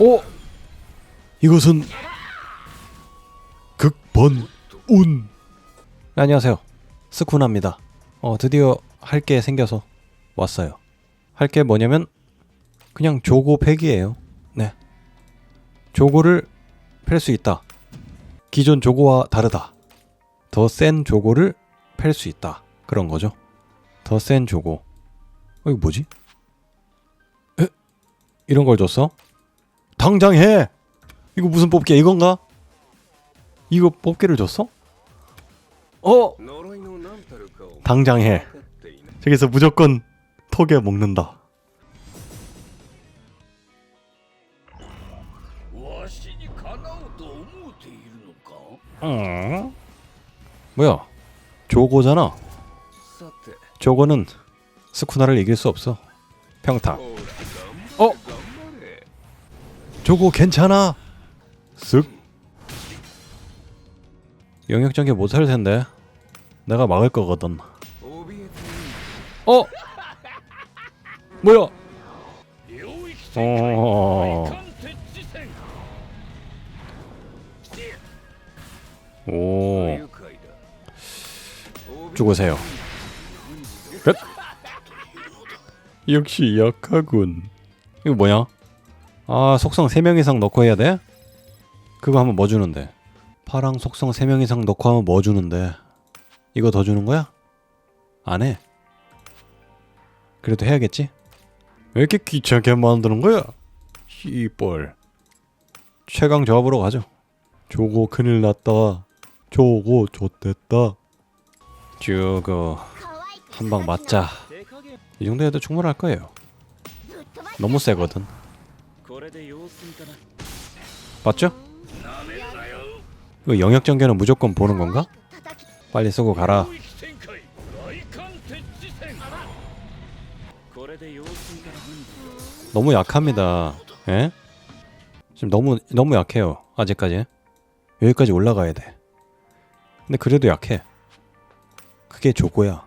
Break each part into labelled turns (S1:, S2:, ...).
S1: 오! 이것은 극번운. 네, 안녕하세요. 스쿠나입니다. 어 드디어 할 게 생겨서 왔어요. 할 게 뭐냐면 그냥 조고 팩이에요. 네. 조고를 팰 수 있다. 기존 조고와 다르다. 더 센 조고를 팰 수 있다. 그런 거죠. 더 센 조고. 어 이거 뭐지? 이런 걸 줬어? 당장 해! 이거 무슨 뽑기야 이건가? 이거 뽑기를 줬어? 어! 당장 해. 저기서 무조건 톡에 먹는다. 뭐야? 조거잖아. 조거는 스쿠나를 이길 수 없어. 평타. 저거 괜찮아? 쓱 영역 전개 못할 텐데 내가 막을 거거든 어? 뭐야? 어. 오. 죽으세요. 끝. 역시 약하군. 이거 뭐야? 아 속성 3명 이상 넣고 해야 돼? 그거 하면 뭐 주는데? 파랑 속성 3명 이상 넣고 하면 뭐 주는데? 이거 더 주는 거야? 안 해. 그래도 해야겠지? 왜 이렇게 귀찮게 만드는 거야? 씨뻘 최강 조합으로 가죠 조고 큰일 났다 조고 좆됐다 쭉한방 맞자 이 정도 해도 충분할 거예요 너무 세거든
S2: これで様子見かな
S1: 맞죠? 이거 영역 전개는 무조건 보는 건가? 빨리 쓰고 가라
S3: 領域展開外観鉄地戦
S2: これで様子見かな
S1: 너무 약합니다 예? 지금 너무 너무 약해요 아직까지 여기까지 올라가야 돼 근데 그래도 약해 그게 조고야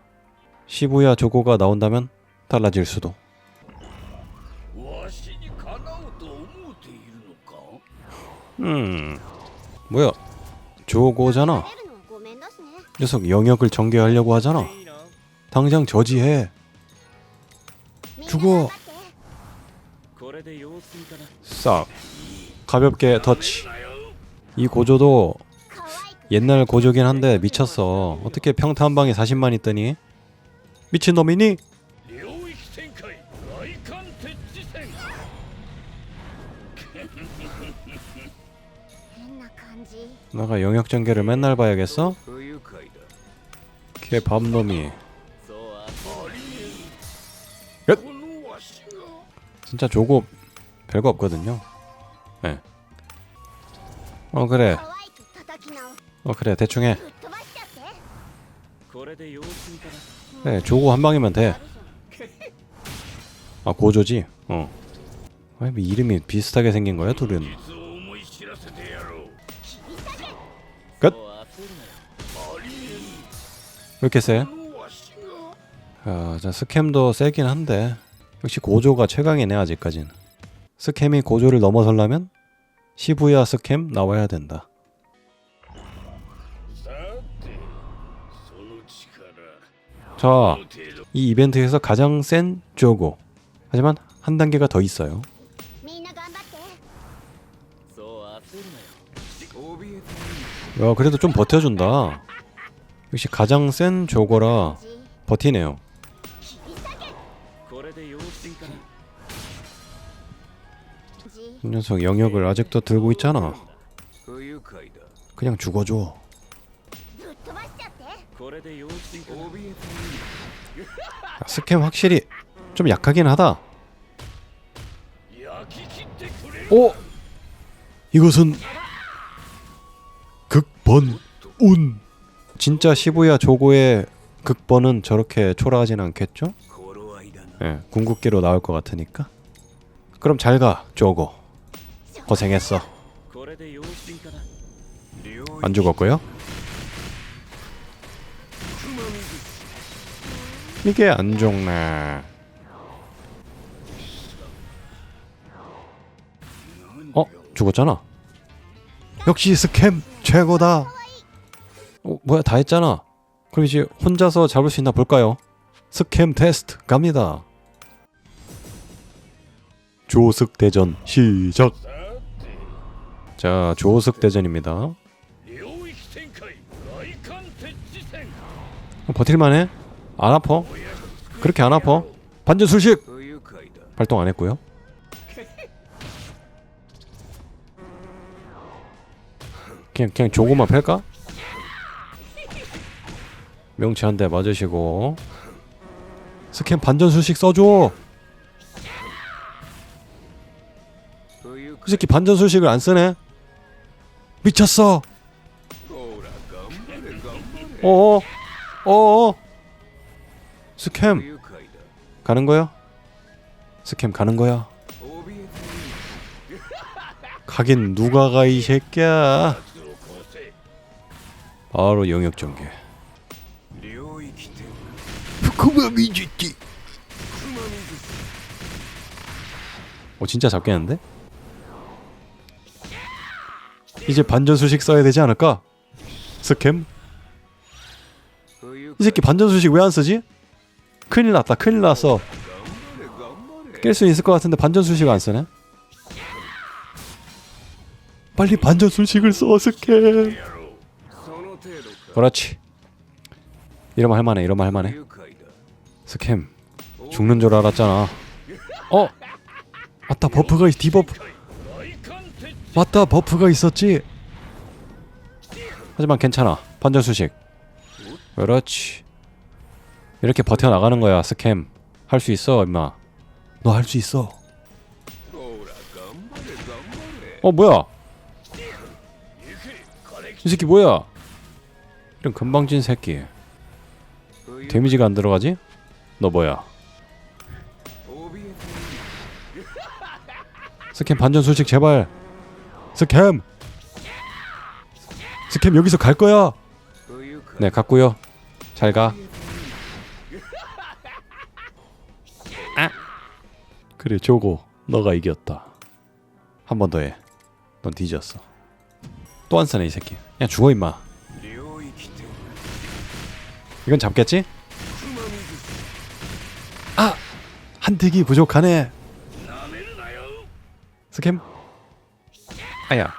S1: 시부야 조고가 나온다면 달라질 수도 음. 뭐야? 조고잖아. 녀석 영역을 전개하려고 하잖아. 당장 저지해. 죽어. 싹. 가볍게 터치. 이 고조도 옛날 고조긴 한데 미쳤어. 어떻게 평탄방에 40만 있더니? 미친놈이니? 나가 영역 전개를 맨날 봐야겠어? 개밥놈이 끝! 진짜 조고 별거 없거든요 네. 어 그래 어 그래 대충 해 네, 조고 한 방이면 돼. 아, 고조지? 어. 아니, 이름이 비슷하게 생긴 거야, 둘은? 이렇게 세? 아, 자, 스캠도 세긴 한데. 역시 고조가 최강이네 아직까진. 스캠이 고조를 넘어설라면 시부야 스캠 나와야 된다. 자, 이 이벤트에서 가장 센 쪼고. 하지만 한 단계가 더 있어요. 야 그래도 좀 버텨준다. 역시 가장 센 조거라 버티네요. 이 녀석 영역을 아직도 들고 있잖아. 그냥 죽어줘. 아, 스캠 확실히 좀 약하긴 하다. 오! 이것은 극본 운. 진짜 시부야 조고의 극본은 저렇게 초라하진 않겠죠? 예, 궁극기로 나올 것 같으니까. 그럼 잘 가, 조고. 고생했어. 안 죽었고요. 이게 안 죽네. 어, 죽었잖아. 역시 스캠 최고다. 어, 뭐야 다 했잖아. 그럼 이제 혼자서 잡을 수 있나 볼까요? 스캠 테스트 갑니다. 조습 대전 시작. 자, 조습 대전입니다.
S3: 어,
S1: 버틸만해? 안 아퍼 그렇게 안 아퍼 반전 수식 활동 안 했고요. 그냥 그냥 조금만 팰까? 명치 한 대 맞으시고. 스캔 반전술식 써줘.
S4: 그
S1: 새끼 반전술식을 안 쓰네. 미쳤어. 어어 어어. 스캠 가는 거야? 스캠 가는 거야? 가긴 누가 가 이 새끼야? 바로 영역 전개. 쿠마미즈티. 어 진짜 잡겠는데? 이제 반전수식 써야 되지 않을까? 스캠? 이 새끼 반전수식 왜 안 쓰지? 큰일 났다 큰일 났어 깰 수 있을 것 같은데 반전수식 안 쓰네 빨리 반전수식을 써 스캠 그렇지 이러면 할만해 이러면 할만해 스캠. 죽는 줄 알았잖아. 어? 맞다 버프가 있 디버프. 맞다 버프가 있었지. 하지만 괜찮아. 반전 수식. 그렇지. 이렇게 버텨나가는 거야 스캠. 할 수 있어 임마. 너 할 수 있어. 어 뭐야? 이 새끼 뭐야? 이런 금방진 새끼. 데미지가 안 들어가지? 너 뭐야? 스캠 반전 소식 제발. 스캠. 스캠 여기서 갈 거야. 네, 갔고요. 잘 가. 아. 그래, 조고. 너가 이겼다. 한 번 더 해. 넌 뒤졌어. 또한 사네 이 새끼. 그냥 죽어 임마. 이건 잡겠지? 한택이 부족하네. 스캠. 아야.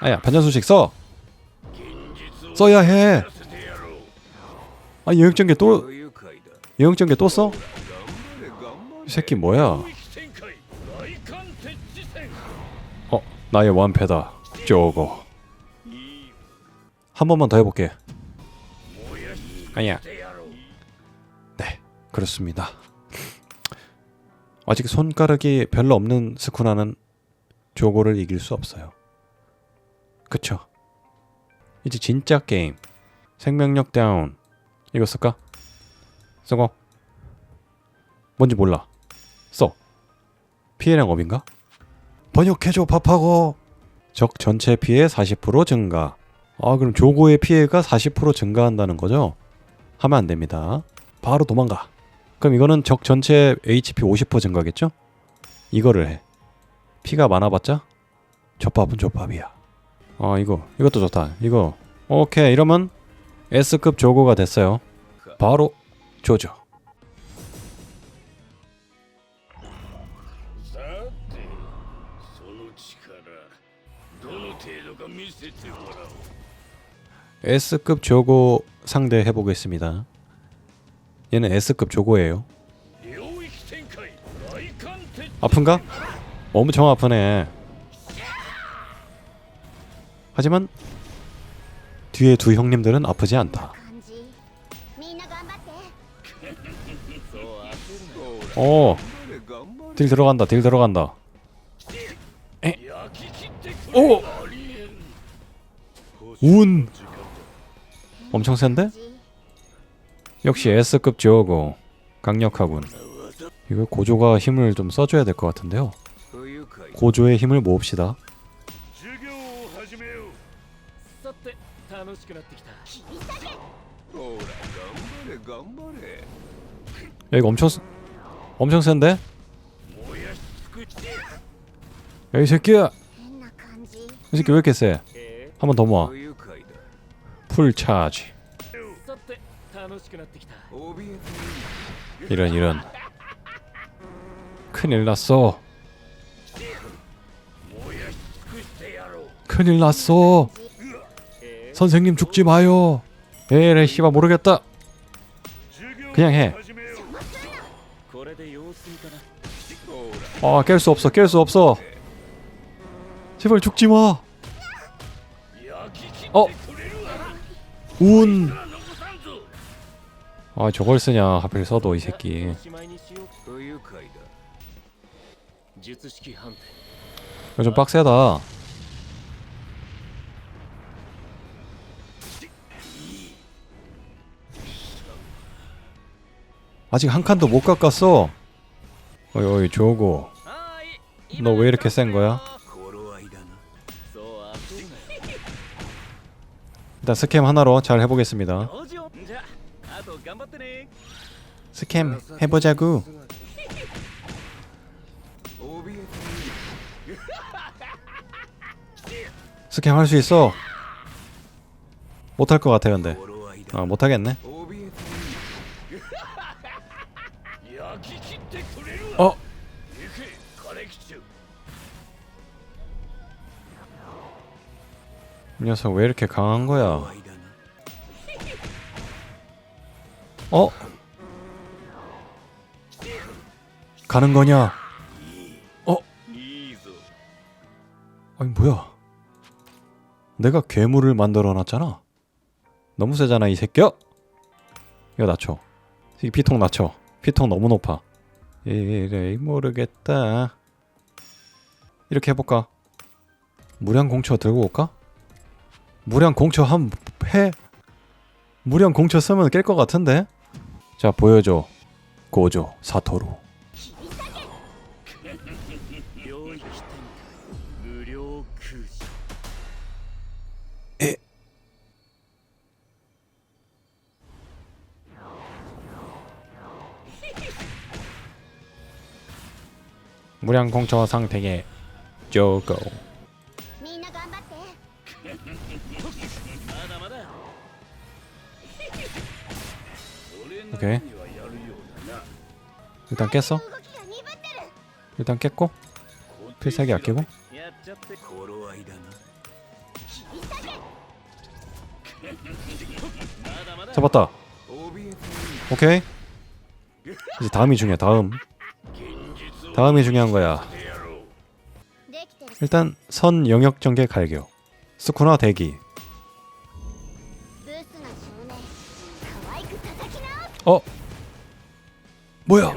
S1: 아야, 반전수식 써. 써야 해. 아, 영역전개 또 영역전개 또 써? 이 새끼 뭐야? 어, 나의 완패다.
S3: 저거.
S1: 한 번만 더 해볼게. 아니야. 네, 그렇습니다. 아직 손가락이 별로 없는 스쿠나는 조고를 이길 수 없어요. 그쵸? 이제 진짜 게임. 생명력 다운. 이거 쓸까? 쓰고. 뭔지 몰라. 써. 피해량 업인가? 번역해줘 밥하고. 적 전체 피해 40% 증가. 아 그럼 조고의 피해가 40% 증가한다는 거죠? 하면 안 됩니다. 바로 도망가. 그럼 이거는 적 전체 HP 50% 증가겠죠? 이거를 해. 피가 많아봤자 젖밥은 젖밥이야. 어 이거 이것도 좋다. 이거 오케이 이러면 S급 조고가 됐어요. 바로
S3: 조조.
S1: S급 조고 상대 해보겠습니다. 얘는 S급 조고예요. 아픈가? 엄청 아프네. 하지만 뒤에 두 형님들은 아프지 않다.
S4: 어,
S1: 딜 들어간다, 딜 들어간다.
S3: 에?
S1: 오, 운. 엄청 센데? 역시 S급 지오고 강력하군. 이거 고조가 힘을 좀 써줘야 될 것 같은데요. 고조의 힘을 모읍시다. 야 이거 엄청 엄청 센데? 야 이 새끼야! 이 새끼 왜 이렇게 세? 한 번 더 모아. 풀 차지. 이런 이런. 큰일 났어. 큰일 났어. 선생님 죽지 마요. 에레 씨바 모르겠다. 그냥 해. 아, 깰 수 없어, 깰 수 없어. 제발 죽지 마. 어, 운. 아 저걸 쓰냐 하필 써도 이 새끼. これ좀 빡세다. 아직 한 칸도 못 깎았어. 어이 어이 조고. 너 왜 이렇게 센 거야? 일단 스캠 하나로 잘 해보겠습니다. 스캠 해보자구. 스캠 할 수 있어. 못할 것 같아 근데. 아 어, 못하겠네. 어? 이 녀석 왜 이렇게 강한 거야? 어? 가는 거냐? 어? 아니 뭐야? 내가 괴물을 만들어 놨잖아. 너무 세잖아 이 새끼야. 이거 낮춰. 이 피통 낮춰. 피통 너무 높아. 이래 모르겠다. 이렇게 해볼까? 무량 공처 들고 올까? 무량 공처 한해 무량 공처 쓰면 깰 것 같은데? 자 보여줘. 고조 사토루. 무량공처 상택의 조고 오케이. 일단 깼어. 일단 깼고 필살기 아끼고. 잡았다. 오케이. 이제 다음이 중요해. 다음. 다음이 중요한 거야. 일단 선 영역 전개 갈겨. 스쿠나 대기. 어? 뭐야?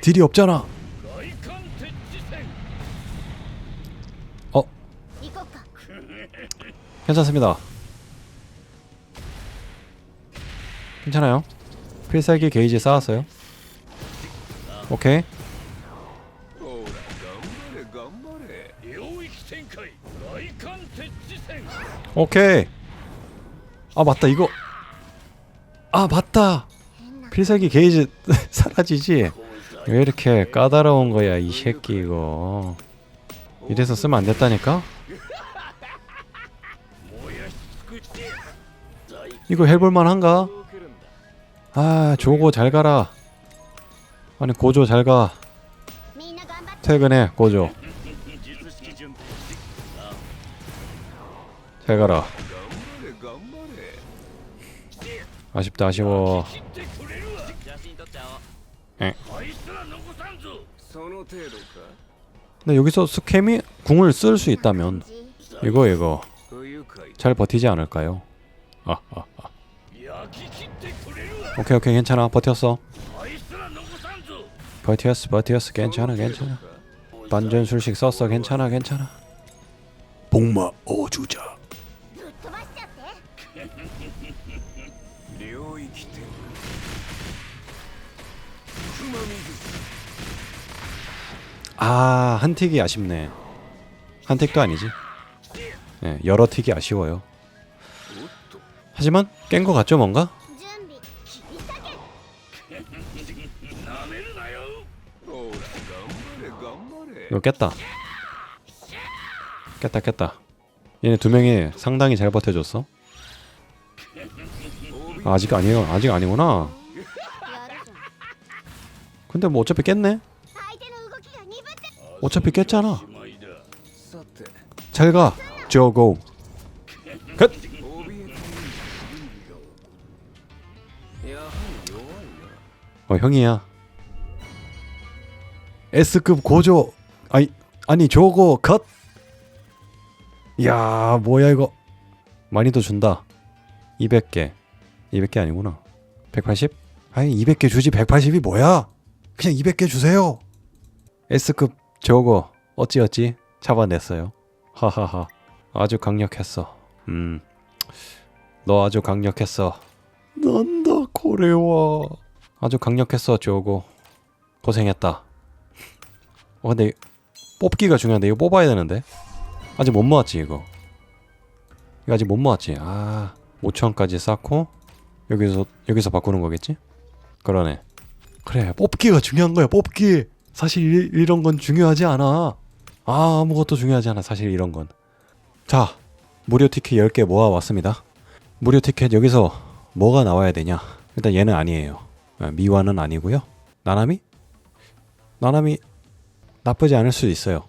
S1: 딜이 없잖아. 어? 괜찮습니다. 괜찮아요. 필살기 게이지 쌓았어요. 오케이. 오케이. 아 맞다 이거. 아 맞다. 필살기 게이지 사라지지? 왜 이렇게 까다로운 거야 이 새끼 이거. 이래서 쓰면 안 됐다니까? 이거 해볼만한가? 아 조고 잘 가라. 아니 고조 잘가. 퇴근해 고조. 잘 가라. 아쉽다 아쉬워.
S4: 예.
S1: 근데 여기서 스캠이 궁을 쓸 수 있다면 이거 이거 잘 버티지 않을까요? 아, 아, 아. 오케이 오케이 괜찮아. 버텼어. 버티었어 버티었어. 괜찮아 괜찮아. 반전술식 썼어. 괜찮아 괜찮아. 복마 어주자. 아, 한 틱이 아쉽네. 한 틱도 아니지. 네, 여러 틱이 아쉬워요. 하지만 깬 거 같죠, 뭔가? 이거 깼다. 깼다, 깼다. 얘네 두 명이 상당히 잘 버텨줬어. 아, 아직 아니에요. 아직 아니구나. 근데 뭐 어차피 깼네. 어차피 깼잖아. 잘 가. 저고. 끝. 어 형이야. S급 고조. 아니 아니 저거 컷. 야 뭐야 이거. 많이도 준다. 200개. 200개 아니구나. 180? 아니 200개 주지 180이 뭐야? 그냥 200개 주세요. S급 저거 어찌어찌 잡아냈어요. 하하하. 아주 강력했어. 음. 너 아주 강력했어. 난다 고래와. 아주 강력했어 저거. 고생했다. 어 근데 뽑기가 중요한데 이거 뽑아야 되는데 아직 못 모았지 이거. 이거 아직 못 모았지. 아 5천까지 쌓고 여기서 여기서 바꾸는 거겠지? 그러네. 그래 뽑기가 중요한 거야 뽑기. 사실 이, 이런 건 중요하지 않아. 아 아무것도 중요하지 않아 사실 이런 건. 자 무료 티켓 10개 모아 왔습니다. 무료 티켓 여기서 뭐가 나와야 되냐? 일단 얘는 아니에요. 아, 미화는 아니고요. 나나미? 나나미 나쁘지 않을 수 있어요.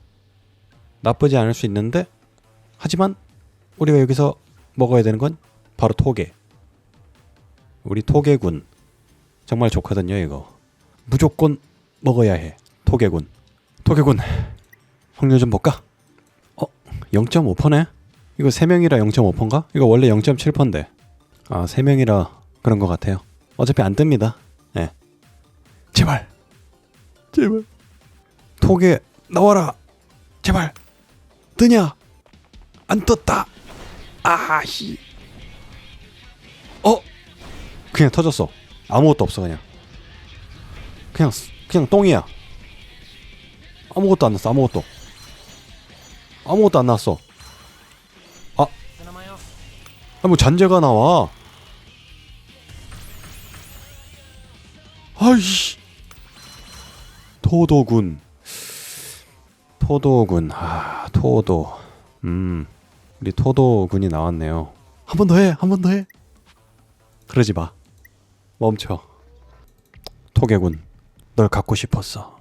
S1: 나쁘지 않을 수 있는데 하지만 우리가 여기서 먹어야 되는 건 바로 토개. 우리 토개군 정말 좋거든요 이거. 무조건 먹어야 해. 토개군. 토개군. 확률 좀 볼까? 어, 0.5%네? 이거 3명이라 0.5%인가? 이거 원래 0.7%인데. 아, 3명이라 그런 것 같아요. 어차피 안 뜹니다. 예. 제발. 제발. 톡에 나와라. 제발. 뜨냐? 안 떴다. 아씨. 어? 그냥 터졌어. 아무것도 없어 그냥. 그냥 쓰- 그냥 똥이야. 아무것도 안 났어. 아무것도. 아무것도 안 났어. 아. 아, 뭐 잔재가 나와. 아이씨. 토도군. 토도군. 아, 토도. 음. 우리 토도군이 나왔네요. 한 번 더 해. 한 번 더 해. 그러지 마. 멈춰. 토개군. 널 갖고 싶었어.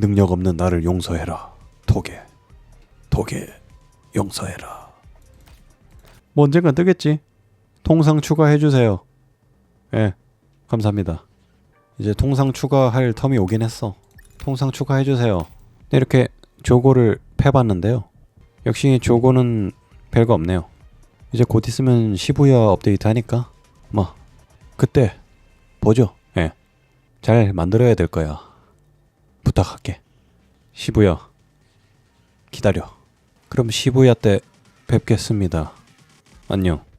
S1: 능력 없는 나를 용서해라. 토개. 토개. 용서해라. 뭐 언젠간 뜨겠지. 통상 추가해 주세요. 예. 감사합니다. 이제 통상 추가할 텀이 오긴 했어. 통상 추가해 주세요. 네, 이렇게 조고를 패봤는데요. 역시 조고는 별거 없네요. 이제 곧 있으면 시부야 업데이트 하니까 뭐 그때 보죠. 예. 잘 만들어야 될 거야. 부탁할게. 시부야 기다려. 그럼 시부야 때 뵙겠습니다. 안녕.